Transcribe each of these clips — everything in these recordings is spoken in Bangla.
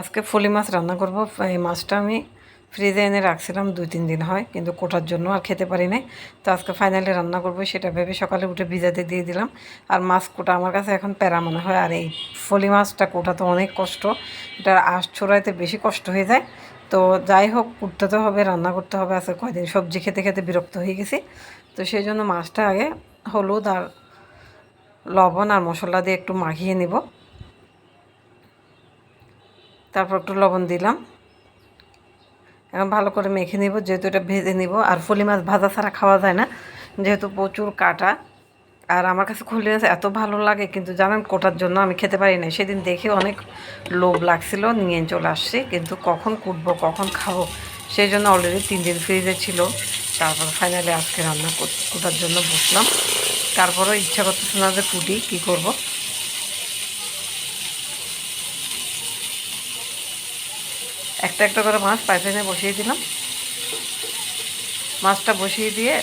আজকে ফলি মাছ রান্না করব। এই মাছটা আমি ফ্রিজে এনে রাখছিলাম, দুই, তিন দিন হয়, কিন্তু কোটার জন্য আর খেতে পারি নাই। তো আজকে ফাইনালি রান্না করব, সেটা ভেবে সকালে উঠে ভিজাতে দিয়ে দিলাম। আর মাছ কোটা আমার কাছে এখন প্যারা মনে হয়, আর এই ফলি মাছটা কোটা তো অনেক কষ্ট, এটা আঁশ ছোড়াইতে বেশি কষ্ট হয়ে যায়। তো যাই হোক কুটতে তো হবে, রান্না করতে হবে, আজকে কয়দিন সবজি খেতে খেতে বিরক্ত হয়ে গেছি। তো সেই জন্য মাছটা আগে হলুদ আর লবণ আর মশলা দিয়ে একটু মাখিয়ে নিব। তারপর একটু লবণ দিলাম। এখন ভালো করে মেখে নিব, যেহেতু এটা ভেজে নিব। আর ফলি মাছ ভাজা ছাড়া খাওয়া যায় না, যেহেতু প্রচুর কাটা। আর আমার কাছে খুলে মাছ এত ভালো লাগে, কিন্তু জানেন কোটার জন্য আমি খেতে পারি না সেদিন দেখে অনেক লোভ লাগছিল, নিয়ে চলে আসছি। কিন্তু কখন কুটবো, কখন খাব, সেই জন্য অলরেডি তিন দিন ফ্রিজে ছিল। তারপর ফাইনালি আজকে রান্না কোটার জন্য বসলাম। তারপরেও ইচ্ছা করতেছে না যে কুটি, কী করব? একটা একটা করে মাছ পাইপেনে বসিয়ে দিলাম। মাছটা বসিয়ে দিয়ে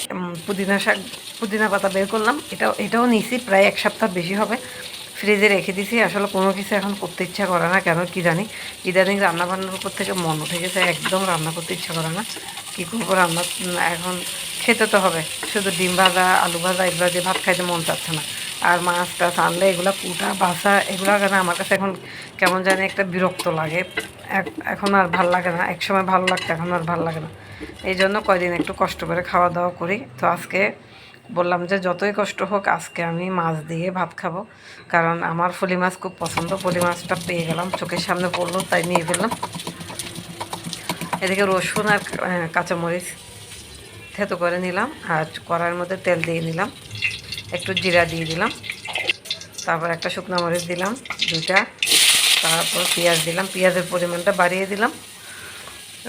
পুদিনা শাক, পুদিনা পাতা বের করলাম। এটাও এটাও নিয়েছি প্রায় এক সপ্তাহ বেশি হবে। ফ্রিজে রেখে দিছি, আসলে কোনো কিছু এখন করতে ইচ্ছা করে না, কেন কি জানি। ইদানিং রান্না বান্নার উপর থেকে মন উঠে গেছে, একদম রান্না করতে ইচ্ছা করে না। কী করব, রান্না এখন খেতে তো হবে। শুধু ডিম ভাজা, আলু ভাজা, এগুলো দিয়ে ভাত খাইতে মন চাচ্ছে না। আর মাছ টাছ আনলে এগুলো কুটা বাসা এগুলো কেন? আমার কাছে এখন কেমন জানি একটা বিরক্ত লাগে। এখন আর ভালো লাগে না। এক সময় ভালো লাগতো, এখন আর ভালো লাগে না। এই জন্য কয়দিন একটু কষ্ট করে খাওয়া দাওয়া করি। তো আজকে বললাম যে যতই কষ্ট হোক, আজকে আমি মাছ দিয়ে ভাত খাব। কারণ আমার ফলি মাছ খুব পছন্দ। ফলি মাছটা পেয়ে গেলাম। চোখের সামনে পড়ল, তাই নিয়ে ফেললাম। এদিকে রসুন আর কাঁচামরিচ থেতো করে নিলাম। আর কড়াইয়ের মধ্যে তেল দিয়ে নিলাম। একটু জিরা দিয়ে দিলাম। তারপর একটা শুকনো মরিচ দিলাম, দুইটা। তারপর পেঁয়াজ দিলাম, পেঁয়াজের পরিমাণটা বাড়িয়ে দিলাম।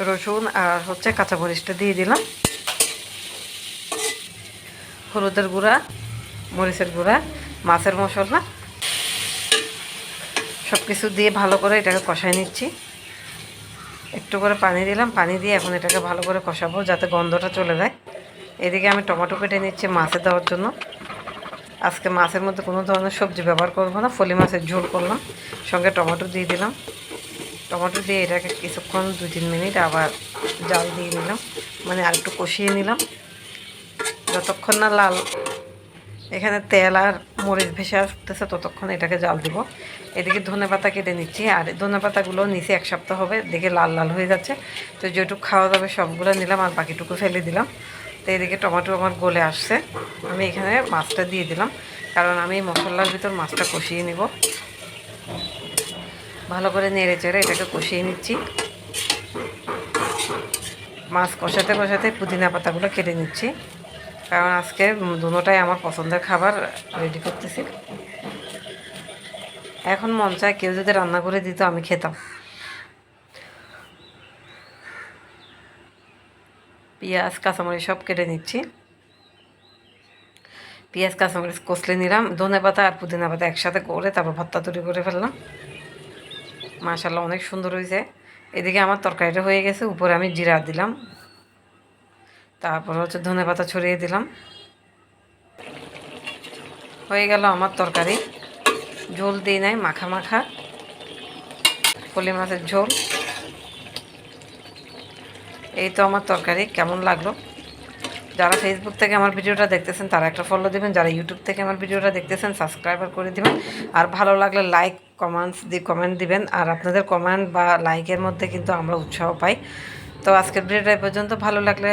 রসুন আর হচ্ছে কাঁচা মরিচটা দিয়ে দিলাম। হলুদের গুঁড়া, মরিচের গুঁড়া, মাছের মশলা। সব কিছু দিয়ে ভালো করে এটাকে কষাই নিচ্ছি। একটু করে পানি দিলাম, পানি দিয়ে এখন এটাকে ভালো করে কষাবো যাতে গন্ধটা চলে যায়। এদিকে আমি টমেটো কেটে নিচ্ছি মাছে দেওয়ার জন্য। আজকে মাছের মধ্যে কোনো ধরনের সবজি ব্যবহার করব না, ফলি মাছের ঝোল করলাম, সঙ্গে টমেটো দিয়ে দিলাম। টমেটো দিয়ে এটাকে কিছুক্ষণ দু তিন মিনিট আবার জাল দিয়ে নিলাম মানে আর একটু কষিয়ে নিলাম। যতক্ষণ না লাল, এখানে তেল আর মরিচ ভেসে আসতেছে, ততক্ষণ এটাকে জাল দিব। এদিকে ধনে পাতা কেটে নিচ্ছি, আর ধনে পাতাগুলো নিচে এক সপ্তাহ হবে, দেখে লাল লাল হয়ে যাচ্ছে। তো যেটুকু খাওয়া যাবে সবগুলো নিলাম, আর বাকিটুকু ফেলে দিলাম। তো এদিকে টমেটো আমার গলে আসছে। আমি এখানে মাছটা দিয়ে দিলাম, কারণ আমি মশলার ভিতর মাছটা কষিয়ে নিব। ভালো করে নেড়ে চেড়ে এটাকে কষিয়ে নিচ্ছি। মাছ কষাতে কষাতে পুদিনা পাতাগুলো কেটে নিচ্ছি, কারণ আজকে দুটোটাই আমার পছন্দের খাবার, রেডি করতেছি। এখন মন চায় কেউ যদি রান্না করে দিত আমি খেতাম। পেঁয়াজ, কাঁচামরিচ সব কেটে নিচ্ছি। পেঁয়াজ, কাঁচামরিচ কষলে নিলাম। ধনে পাতা আর পুদিনা পাতা একসাথে করে তারপর ভত্তা তৈরি করে ফেললাম। মাশাল্লাহ অনেক সুন্দর হয়েছে। এদিকে আমার তরকারিটা হয়ে গেছে, উপরে আমি জিরা দিলাম। তারপর হচ্ছে ধনে পাতা ছড়িয়ে দিলাম। হয়ে গেল আমার তরকারি। ঝোল দিই নাই, মাখা মাখা। ফলি মাছের ঝোল। এই তো আমার তরকারি, কেমন লাগল? যারা ফেসবুক থেকে আমার ভিডিওটা দেখতেছেন, তারা একটা ফলো দেবেন। যারা ইউটিউব থেকে আমার ভিডিওটা দেখতেছেন সাবস্ক্রাইবার করে দেবেন। আর ভালো লাগলে লাইক কমেন্টস দি কমেন্ট দিবেন। আর আপনাদের কমেন্ট বা লাইকের মধ্যে কিন্তু আমরা উৎসাহ পাই। তো আজকের ভিডিওটা পর্যন্ত। ভালো লাগলে